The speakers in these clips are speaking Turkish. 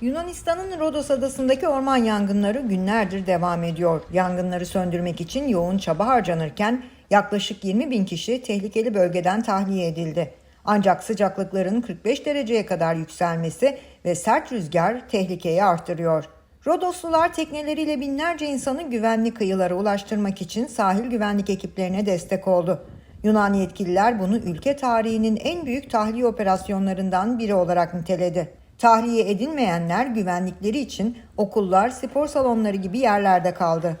Yunanistan'ın Rodos adasındaki orman yangınları günlerdir devam ediyor. Yangınları söndürmek için yoğun çaba harcanırken yaklaşık 20 bin kişi tehlikeli bölgeden tahliye edildi. Ancak sıcaklıkların 45 dereceye kadar yükselmesi ve sert rüzgar tehlikeyi artırıyor. Rodoslular tekneleriyle binlerce insanı güvenli kıyılara ulaştırmak için sahil güvenlik ekiplerine destek oldu. Yunan yetkililer bunu ülke tarihinin en büyük tahliye operasyonlarından biri olarak niteledi. Tahliye edilmeyenler güvenlikleri için okullar, spor salonları gibi yerlerde kaldı.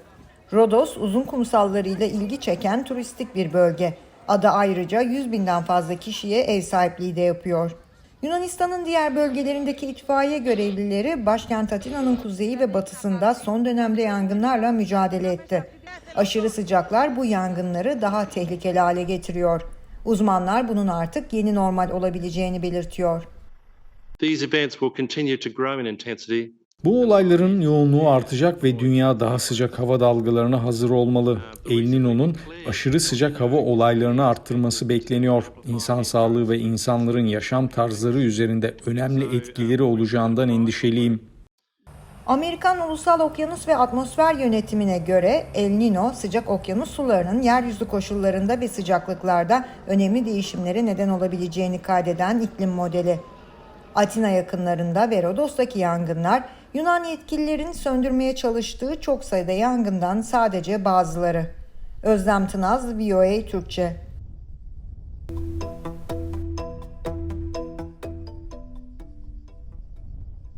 Rodos uzun kumsallarıyla ilgi çeken turistik bir bölge. Ada ayrıca 100 binden fazla kişiye ev sahipliği de yapıyor. Yunanistan'ın diğer bölgelerindeki itfaiye görevlileri başkent Atina'nın kuzeyi ve batısında son dönemde yangınlarla mücadele etti. Aşırı sıcaklar bu yangınları daha tehlikeli hale getiriyor. Uzmanlar bunun artık yeni normal olabileceğini belirtiyor. These events will continue to grow in intensity Bu olayların yoğunluğu artacak ve dünya daha sıcak hava dalgalarına hazır olmalı. El Niño'nun aşırı sıcak hava olaylarını arttırması bekleniyor. İnsan sağlığı ve insanların yaşam tarzları üzerinde önemli etkileri olacağından endişeliyim. Amerikan Ulusal Okyanus ve Atmosfer Yönetimi'ne göre El Niño sıcak okyanus sularının yeryüzü koşullarında ve sıcaklıklarda önemli değişimlere neden olabileceğini kaydeden iklim modeli. Atina yakınlarında ve Rodos'taki yangınlar Yunan yetkililerin söndürmeye çalıştığı çok sayıda yangından sadece bazıları. Özlem Tınaz, VOA Türkçe